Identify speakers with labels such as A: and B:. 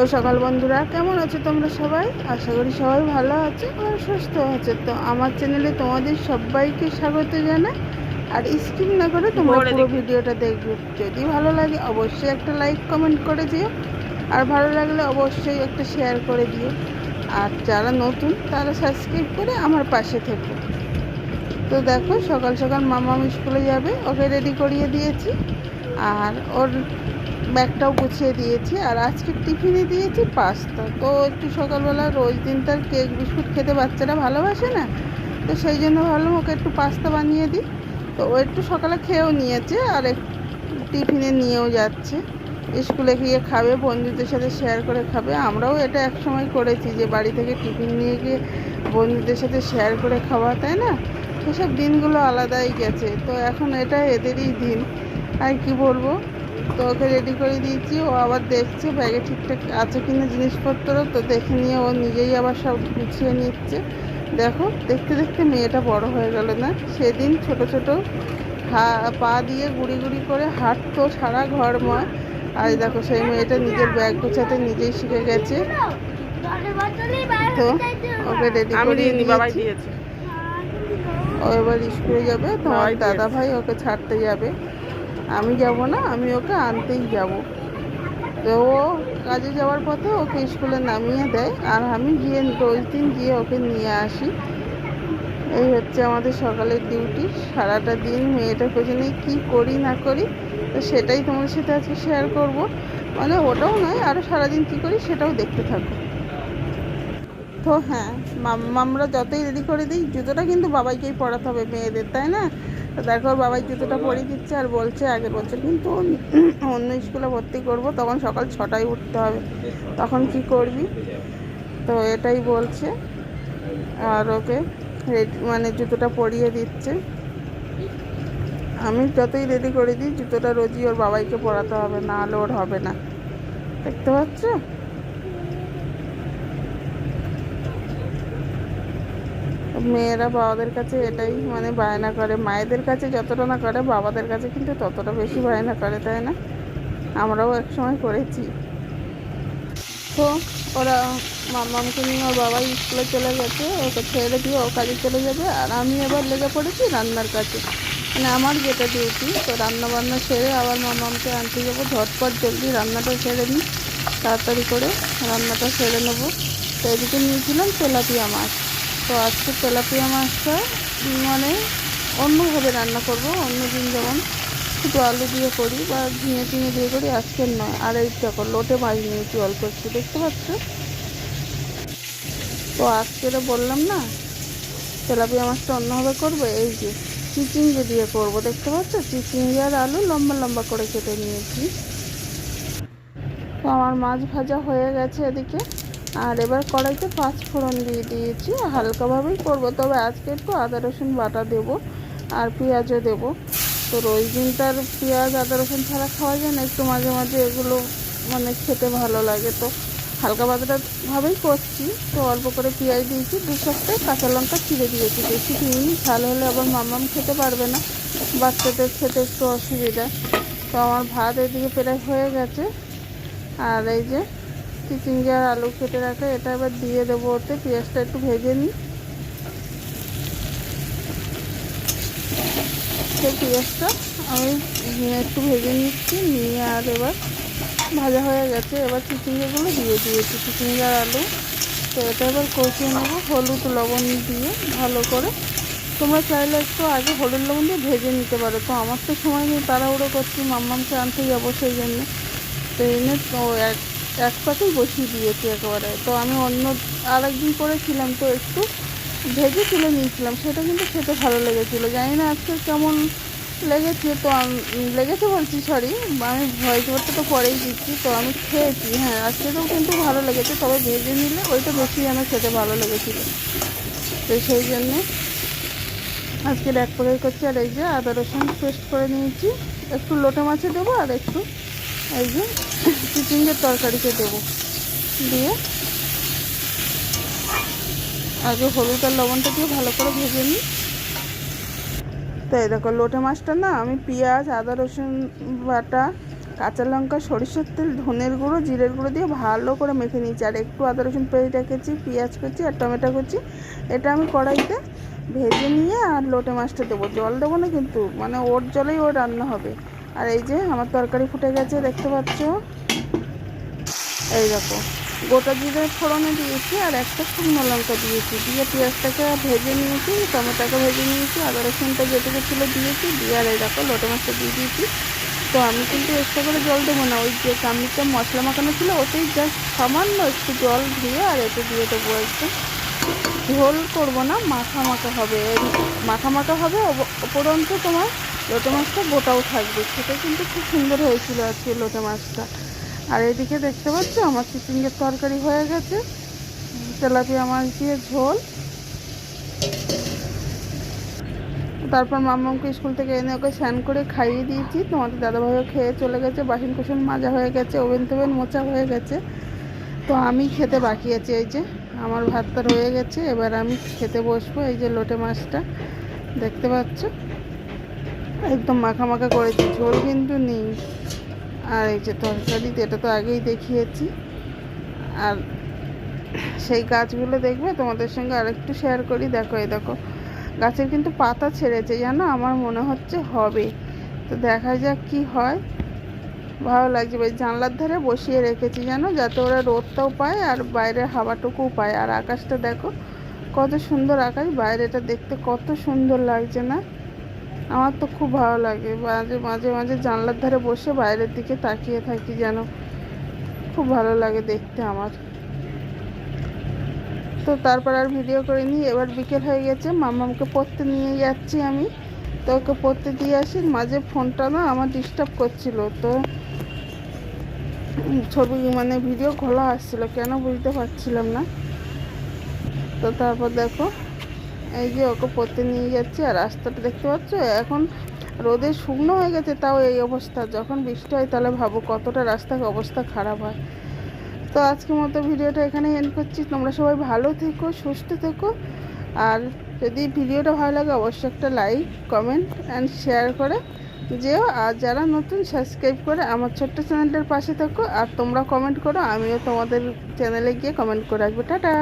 A: ও সকাল বন্ধুরা কেমন আছো তোমরা সবাই? আশা করি সবাই ভালো আছো আর সুস্থ আছে। তো আমার চ্যানেলে তোমাদের সবাইকে স্বাগত জানাই। আর স্কিপ না করে তোমরা
B: পুরো
A: ভিডিওটা দেখবে। যদি ভালো লাগে অবশ্যই একটা লাইক কমেন্ট করে দিও। আর ভালো লাগলে অবশ্যই একটা শেয়ার করে দিও। আর যারা নতুন তারা সাবস্ক্রাইব করে আমার পাশে থেকো। তো দেখো সকাল সকাল মামা স্কুলে যাবে ওকে রেডি করিয়ে দিয়েছি। আর ওর ব্যাগটাও গুছিয়ে দিয়েছি আর আজকে টিফিনে দিয়েছি পাস্তা। তো একটু সকালবেলা রোজ দিন তার কেক, বিস্কুট খেতে বাচ্চারা ভালোবাসে না? তো সেই জন্য ভাবলাম ওকে একটু পাস্তা বানিয়ে দিই। তো ও একটু সকালে খেয়েও নিয়েছে আর টিফিনে নিয়েও যাচ্ছে। স্কুলে গিয়ে খাবে, বন্ধুদের সাথে শেয়ার করে খাবে। আমরাও এটা এক সময় করেছি যে বাড়ি থেকে টিফিন নিয়ে গিয়ে বন্ধুদের সাথে শেয়ার করে খাওয়া, তাই না? সেসব দিনগুলো আলাদাই গেছে। তো এখন এটা এদেরই দিন। আর কি বলব? তো ওকে রেডি করে দিয়েছি ও আবার দেখছে ব্যাগে ঠিকঠাক আছে কিনা জিনিসপত্র তো দেখে নিয়ে ও নিজেই আবার সব গুছিয়ে নিচ্ছে। দেখো দেখতে দেখতে মেয়েটা বড় হয়ে গেল না? সেদিন ছোট ছোট হা পা দিয়ে গুড়ি গুড়ি করে হাঁটতো সারা ঘরময় আর দেখো সেই মেয়েটা নিজের ব্যাগ গোছাতে নিজেই শিখে গেছে। তো ওকে রেডি করে দিয়েছি ও এবার স্কুলে যাবে তোমার দাদা ভাই ওকে ছাড়তে যাবে। আমি যাব না, আমি ওকে আনতেই যাব। তো ও কাজে যাওয়ার পথে ওকে স্কুলে নামিয়ে দেয়, আর আমি গিয়ে রোজ দিন গিয়ে ওকে নিয়ে আসি। এই হচ্ছে আমাদের সকালের ডিউটি সারাটা দিন মেয়েটার পেছনে কি করি না করি, তো সেটাই তোমার সাথে আজকে শেয়ার করব। মানে ওটাও নয় আরও সারাদিন কি করি সেটাও দেখতে থাকো। তো হ্যাঁ আমরা যতই রেডি করে দিই, জুতোটা কিন্তু বাবাইকেই পরাতে হবে, মেয়েদের, তাই না? দেখো বাবাই জুতোটা পরিয়ে দিচ্ছে আর বলছে আগের বছর কিন্তু অন্য- স্কুলে ভর্তি করব, তখন সকাল ছটায় উঠতে হবে, তখন কি করবি? তো এটাই বলছে, আর ওকে মানে জুতোটা পরিয়ে দিচ্ছে। আমি যতই রেডি করে দিই, জুতোটা রোজই ওর বাবাইকে পরাতে হবে, না হলে ওর হবে না। দেখতে পাচ্ছ? মেয়েরা বাবাদের কাছে এটাই মানে বায়না করে। মায়েদের কাছে যতটা না করে, বাবাদের কাছে কিন্তু ততটা বেশি বায়না করে, তাই না? আমরাও একসময় করেছি। তো ওরা মামাকে নিয়ে, ওর বাবা স্কুলে চলে গেছে, ওকে ছেড়ে দিয়ে ও কাজে চলে যাবে। আর আমি এবার লেগে পড়েছি রান্নার কাছে মানে আমার যেটা ডিউটি তো রান্না বান্না সেরে আবার মামাকে আনতে যাব। ঝটপট জলদি রান্নাটা সেরে নিই। তাড়াতাড়ি করে রান্নাটা সেরে নেব। তো এদিকে নিয়েছিলাম তেলাপিয়া মাছ। তো আজকে তেলাপিয়া মাছটা মানে অন্যভাবে রান্না করব, অন্য দিন যেমন শুধু আলু দিয়ে করি বা ঝিঙে টিঙে দিয়ে করি, আজকের নয় আর এই দেখো লোটে মাছ নিয়েছি অল্প একটু, দেখতে পাচ্ছ? তো আজকে বললাম না, তেলাপিয়া মাছটা অন্যভাবে করব, এই যে চিচিঙ্গে দিয়ে করব, দেখতে পাচ্ছ? চিচিঙ্গে আর আলু লম্বা লম্বা করে কেটে নিয়েছি। তো আমার মাছ ভাজা হয়ে গেছে এদিকে। আর এবার কড়াইতে পাঁচ ফোড়ন দিয়ে দিয়েছি, হালকাভাবেই করব, তবে আজকে একটু আদা, রসুন বাটা দেবো আর পেঁয়াজও দেবো। তো রোজ দিন তার পেঁয়াজ, আদা, রসুন ছাড়া খাওয়া যায় না, একটু মাঝে মাঝে এগুলো মানে খেতে ভালো লাগে। তো হালকা পাতলা ভাবেই করছি, তো অল্প করে পেঁয়াজ দিয়েছি, দু সপ্তাহে কাঁচা লঙ্কা চিড়ে দিয়েছি। বেশি দিইনি, ঝাল হলে আবার মামাম খেতে পারবে না, বাচ্চাদের খেতে একটু অসুবিধা। তো আমার ভাত এদিকে প্রায় হয়ে গেছে। আর এই যে চিচিঙ্গে আর আলু কেটে রাখা, এটা এবার দিয়ে দেবো ওতে, পেঁয়াজটা একটু ভেজে নিই। সেই পেঁয়াজটা আমি একটু ভেজে নিচ্ছি, নিয়ে আর এবার ভাজা হয়ে গেছে, এবার চিচিঙ্গেগুলো দিয়ে দিয়েছি চিচিঙ্গে আর আলু। তো এটা এবার কষিয়ে নেব, হলুদ লবণ দিয়ে ভালো করে। তোমরা চাইলে একটু আগে হলুদ লবণ দিয়ে ভেজে নিতে পারো, তো আমার তো সময় নেই, তাড়াহুড়ো করছি মাম্মামকে আনতে যাব সেই জন্য। তো এনে তো এক এক পাতেই বসিয়ে দিয়েছি একেবারে। তো আমি অন্য আর একদিন করেছিলাম তো একটু ভেজে তুলে নিয়েছিলাম, সেটা কিন্তু খেতে ভালো লেগেছিলো। জানি না আজকে কেমন লেগেছে তো লেগেছে বলছি সরি আমি ভয়েস ওভারটা তো পরেই দিচ্ছি, তো আমি খেয়েছি হ্যাঁ আজকেও কিন্তু ভালো লেগেছে, তবে ভেজে নিলে ওইটা বেশি আমার খেতে ভালো লেগেছিলো। তো সেই জন্যে আজকে এক করে করছি, আর এই যে আদা রসুন পেস্ট করে নিয়েছি, একটু লোটে মাছে দেবো আর একটু এই যে চিচিঙ্গের তরকারিতে দেবো। দিয়ে আগে হলুদ আর লবণটা দিয়ে ভালো করে ভেজে নিই। তো এই দেখো লোটে মাছটা না, আমি পেঁয়াজ, আদা, রসুন বাটা, কাঁচা লঙ্কা, সরিষার তেল, ধনের গুঁড়ো, জিরের গুঁড়ো দিয়ে ভালো করে মেখে নিয়েছি। আর একটু আদা, রসুন পেঁয়াজ রেখেছি পেঁয়াজ কুচি আর টমেটো কুচি, এটা আমি কড়াইতে ভেজে নিয়ে আর লোটে মাছটা দেবো। জল দেবো না কিন্তু মানে ওর জলেই ওর রান্না হবে। আর এই যে আমার তরকারি ফুটে গেছে, দেখতে পাচ্ছ? এই দেখো, গোটা জিরে ফোড়নে দিয়েছি আর একটা শুকনো লঙ্কা দিয়েছি। দিয়ে পেঁয়াজটাকে ভেজে নিয়েছি টমেটোকে ভেজে নিয়েছি আদা রসুনটা যেটুকু ছিল দিয়েছি, দিয়ে আর এই দেখো লোটে মাছটা দিয়ে দিয়েছি। তো আমি কিন্তু এক্সট্রা করে জল দেবো না, ওই যে চামড়িটা মশলা মাখানো ছিল, ওতেই জাস্ট সামান্য একটু জল দিয়ে আর এতে দিয়ে দেবো একটু। ঝোল করব না, মাখা মাখা হবে। মাখা মাখা হবে উপরন্ত তোমার লোটে মাছটা গোটাও থাকবে। সেটা কিন্তু খুব সুন্দর হয়েছিল আজকে লোটে মাছটা। আর এদিকে দেখতে পাচ্ছ, আমার চিচিঙ্গের তরকারি হয়ে গেছে। তেলাপিয়া মাছ দিয়ে ঝোল। তারপর মাম্মাকে স্কুল থেকে এনে ওকে স্নান করে খাইয়ে দিয়েছি। তোমাদের দাদাভাইও খেয়ে চলে গেছে, বাসন কুসন মাজা হয়ে গেছে, ওভেন টোভেন মোচা হয়ে গেছে। তো আমি খেতে বাকি আছি, এই যে আমার ভাতটা রয়ে গেছে, এবার আমি খেতে বসবো, এই যে লোটে মাছটা। দেখতে পাচ্ছ? একদম মাখা মাখা করেছি, ঝোল কিন্তু নেই। আর এই যে তরকারি এটা তো আগেই দেখিয়েছি। আর সেই গাছগুলো দেখবে? তোমাদের সঙ্গে আরেকটু শেয়ার করি। দেখো, এই দেখো, গাছের কিন্তু পাতা ছেড়েছে, জানো? আমার মনে হচ্ছে হবে। তো দেখা যাক কি হয়। ভালো লাগছে। বেশ জানলার ধারে বসিয়ে রেখেছি, জানো? যাতে ওরা রোদটাও পায় আর বাইরের হাওয়াটুকুও পায়। আর আকাশটা দেখো, কত সুন্দর আকাশ। বাইরেটা দেখতে কত সুন্দর লাগছে না? আমার তো খুব ভালো লাগে। মাঝে মাঝে মাঝে জানলার ধারে বসে বাইরের দিকে তাকিয়ে থাকি যেন। খুব ভালো লাগে দেখতে আমার। তো তারপর আর ভিডিও করিনি, এবার বিকেল হয়ে গেছে মামাকে পড়তে নিয়ে যাচ্ছি আমি। তো ওকে পড়তে দিয়ে আসি, মাঝে ফোনটা না আমার ডিস্টার্ব করছিল, তো ছবি মানে ভিডিও খোলা আসছিল, কেন বুঝতে পারছিলাম না। তো তারপর দেখো এই যে ওকে পড়তে নিয়ে যাচ্ছি, আর রাস্তাটা দেখতে পাচ্ছ? এখন রোদে শুকনো হয়ে গেছে, তাও এই অবস্থা। যখন বৃষ্টি হয়, তাহলে ভাবো কতটা রাস্তার অবস্থা খারাপ হয়। তো আজকের মতো ভিডিওটা এখানে এন্ড করছি। তোমরা সবাই ভালো থেকো, সুস্থ থেকো। আর যদি ভিডিওটা ভালো লাগে, অবশ্যই একটা লাইক কমেন্ট অ্যান্ড শেয়ার করে যেও। আর যারা নতুন সাবস্ক্রাইব করে আমার ছোট্ট চ্যানেলটার পাশে থাকো। আর তোমরা কমেন্ট করো, আমিও তোমাদের চ্যানেলে গিয়ে কমেন্ট করে আসব টাটা!